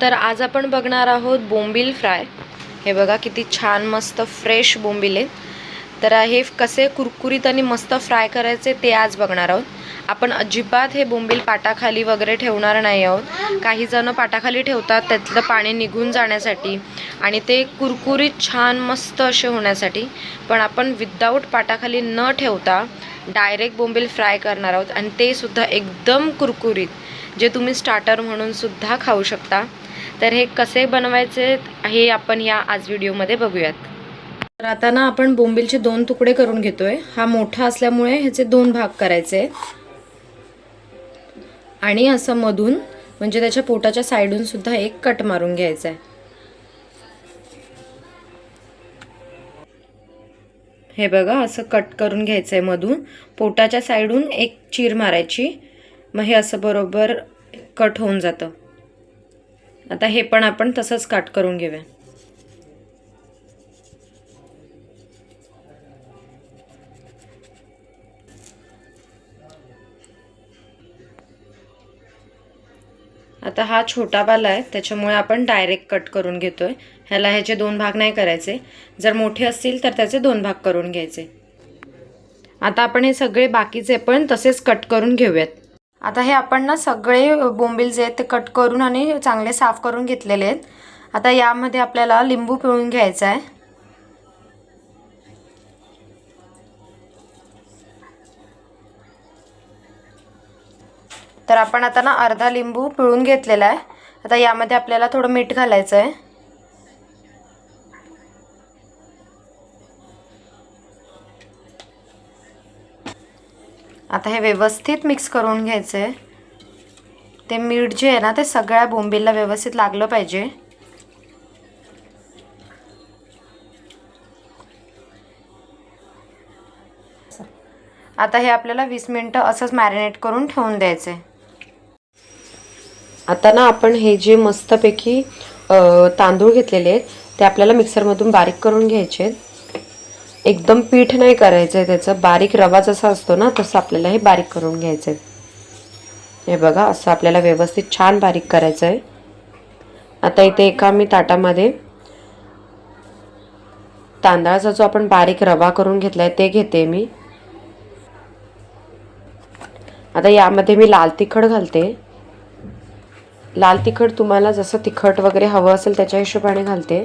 तर आज आपण बघणार आहोत बोंबील फ्राय. हे बघा किती छान मस्त फ्रेश बोंबील आहेत. तर हे कसे कुरकुरीत आणि मस्त फ्राय करायचे ते आज बघणार आहोत. आपण अजिबात हे बोंबील पाटाखाली वगैरे ठेवणार नाही आहोत. काही जण पाटाखाली ठेवतात त्यातलं पाणी निघून जाण्यासाठी आणि ते कुरकुरीत छान मस्त असे होण्यासाठी. पण आपण विदाऊट पाटाखाली न ठेवता डायरेक्ट बोंबील फ्राय करणार आहोत आणि ते सुद्धा एकदम कुरकुरीत. जे तुम्ही स्टार्टर म्हणून सुद्धा खाऊ शकता. तर हे कसे बनवायचे हे आपण या आज व्हिडिओमध्ये बघूयात. तर आता ना आपण बोंबीलचे दोन तुकडे करून घेतोय. हा मोठा असल्यामुळे ह्याचे दोन भाग करायचे आणि असं मधून म्हणजे त्याच्या पोटाच्या साईडून सुद्धा एक कट मारून घ्यायचा आहे. हे बघा असं कट करून घ्यायचं आहे मधून. पोटाच्या साईडून एक चीर मारायची. मग हे असं बरोबर कट होऊन जातं. आता हे पण आपण तसंच काट करून घेऊया. आता हा छोटा वाला आहे त्याच्यामुळे आपण डायरेक्ट कट करून घेतो आहे ह्याला ह्याचे दोन भाग नाही करायचे. जर मोठे असतील तर त्याचे दोन भाग करून घ्यायचे. आता आपण हे सगळे बाकीचे पण तसेच कट करून घेऊयात. आता हे आपण ना सगळे बोंबील जे आहेत ते कट करून आणि चांगले साफ करून घेतलेले आहेत. आता यामध्ये आपल्याला लिंबू पिळून घ्यायचा आहे. तर आपण आता ना अर्धा लिंबू पिळून घेतलेला आहे. आता यामध्ये आपल्याला थोडं मीठ घालायचं आहे. आता हे व्यवस्थित मिक्स करून घ्यायचं आहे ते मीठ जे आहे ना ते सगळ्या बोंबीला व्यवस्थित लागलं पाहिजे. आता हे आपल्याला वीस मिनटं असंच मॅरिनेट करून ठेवून द्यायचं आहे आता ना आपण हे जे मस्तपैकी तांदूळ घेतलेले आहेत ते आपल्याला मिक्सरमधून बारीक करून घ्यायचे आहेत. एकदम पीठ नाही करायचं आहे त्याचं. बारीक रवा जसा असतो ना तसं आपल्याला हे बारीक करून घ्यायचं आहे हे बघा असं आपल्याला व्यवस्थित छान बारीक करायचं आहे आता इथे एका मी ताटामध्ये तांदळाचा जो आपण बारीक रवा करून घेतला आहे ते घेते मी. आता यामध्ये मी लाल तिखट घालते. लाल तिखट तुम्हाला जसं तिखट वगैरे हवं असेल त्याच्या हिशोबाने घालते.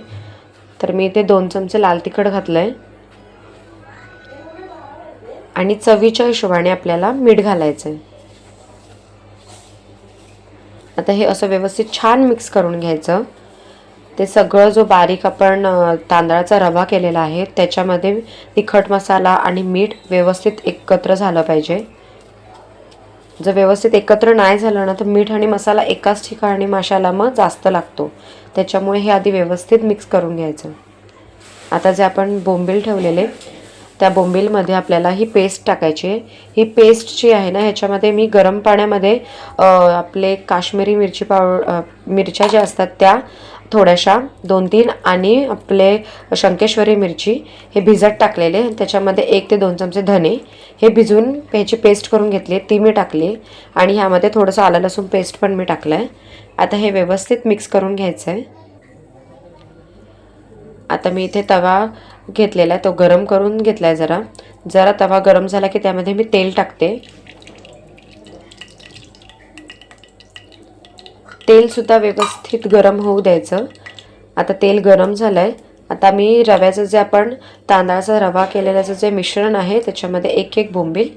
तर मी इथे दोन चमचे लाल तिखट घातलं आहे आणि चवीच्या हिशोबाने आपल्याला मीठ घालायचं आहे आता हे असं व्यवस्थित छान मिक्स करून घ्यायचं. ते सगळं जो बारीक आपण तांदळाचा रवा केलेला आहे त्याच्यामध्ये तिखट मसाला आणि मीठ व्यवस्थित एकत्र झालं पाहिजे. जर व्यवस्थित एकत्र नाही झालं ना तर मीठ आणि मसाला एकाच ठिकाणी माशाला मग जास्त लागतो. त्याच्यामुळे हे आधी व्यवस्थित मिक्स करून घ्यायचं. आता जे आपण बोंबील ठेवलेले त्या बोंबीलमध्ये आपल्याला ही पेस्ट टाकायची आहे. ही पेस्ट जी आहे ना ह्याच्यामध्ये मी गरम पाण्यामध्ये आपले काश्मीरी मिरची पाव मिरच्या ज्या असतात त्या थोड्याशा दोन तीन आणि आपले शंकेश्वरी मिरची हे भिजत टाकलेले. त्याच्यामध्ये एक ते दोन चमचे धने हे भिजून ह्याची पेस्ट करून घेतली. ती मी टाकली. आणि ह्यामध्ये थोडंसं आलं लसूण पेस्ट पण मी टाकलं आहे आता हे व्यवस्थित मिक्स करून घ्यायचं आहे आता मी इथे तवा घेतलेला आहे. तो गरम करून घेतला आहे जरा. जरा तवा गरम झाला की त्यामध्ये मी तेल टाकते. तेलसुद्धा व्यवस्थित गरम होऊ द्यायचं. आता तेल गरम झालं आहे आता मी रव्याचं जे आपण तांदळाचा रवा केलेल्याचं जे मिश्रण आहे त्याच्यामध्ये एक एक बोंबील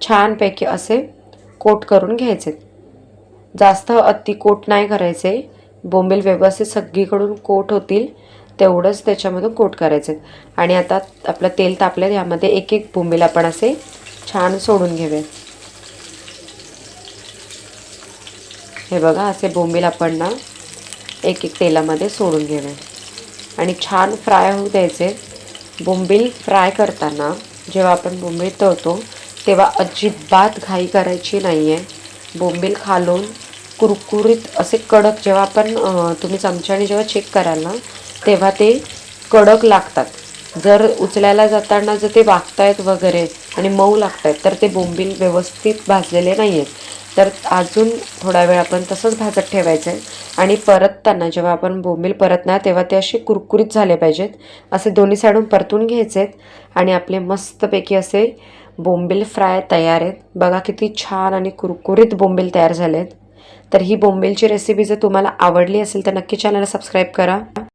छानपैकी असे कोट करून घ्यायचे. जास्त अति कोट नाही करायचे. बोंबील व्यवस्थित सगळीकडून कोट होतील. तेवढंच त्याच्यामधून कोट करायचे आणि आता आपलं तेल तापलं यामध्ये एक एक बोंबील आपण असे छान सोडून घेऊया हे बघा असे बोंबील आपण ना एक एक तेलामध्ये सोडून घेऊया आणि छान फ्राय होऊ द्यायचे. बोंबील फ्राय करताना जेव्हा आपण बोंबील तळतो तेव्हा अजिबात घाई करायची नाही आहे बोंबील खालून कुरकुरीत असे कडक जेव्हा आपण तुम्ही चमच्याने जेव्हा चेक कराल ना तेव्हा ते कडक लागतात. जर उचलायला जाताना जर ते वागतायत वगैरे आणि मऊ लागतायत आहेत तर ते बोंबील व्यवस्थित भाजलेले नाही आहेत तर अजून थोडा वेळ आपण तसंच भाजत ठेवायचं आहे. आणि परतताना जेव्हा आपण बोंबील परतणार तेव्हा ते असे कुरकुरीत झाले पाहिजेत. असे दोन्ही साईडून परतून घ्यायचे आहेत आणि आपले मस्तपैकी असे बोंबील फ्राय तयार आहेत. बघा किती छान आणि कुरकुरीत बोंबील तयार झाले आहेत तर ही बोंबीलची रेसिपी जर तुम्हाला आवडली असेल तर नक्की चॅनलला सबस्क्राईब करा.